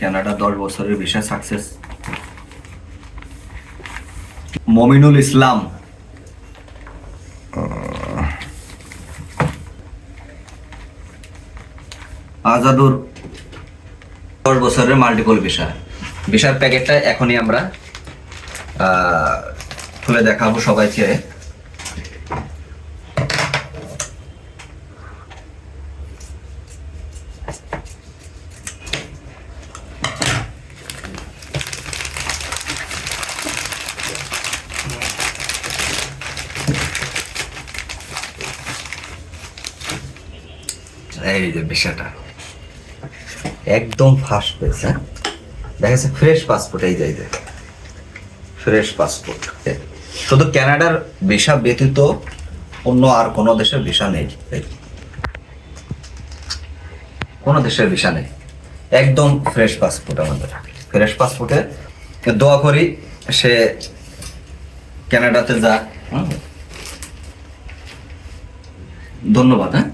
Canada দশ বছরের visa success Mominul Islam. Azadur দশ বছরের মাল্টিপল ভিসা ভিসার প্যাকেটটা এখনই আমরা খুলে দেখাবো সবাইকে। এই যে বিষয়টা। একদম ফার্স্ট পেজ হ্যাঁ? দেখা যাচ্ছে ফ্রেশ পাসপোর্ট এই যে ফ্রেশ পাসপোর্ট শুধু কানাডার ভিসা ব্যতীত অন্য আর কোনো দেশের ভিসা নেই কোনো দেশের ভিসা নেই। একদম ফ্রেশ পাসপোর্ট আমাদের। ফ্রেশ পাসপোর্টে দোয়া করি সে কানাডাতে যাক। ধন্যবাদ হ্যাঁ?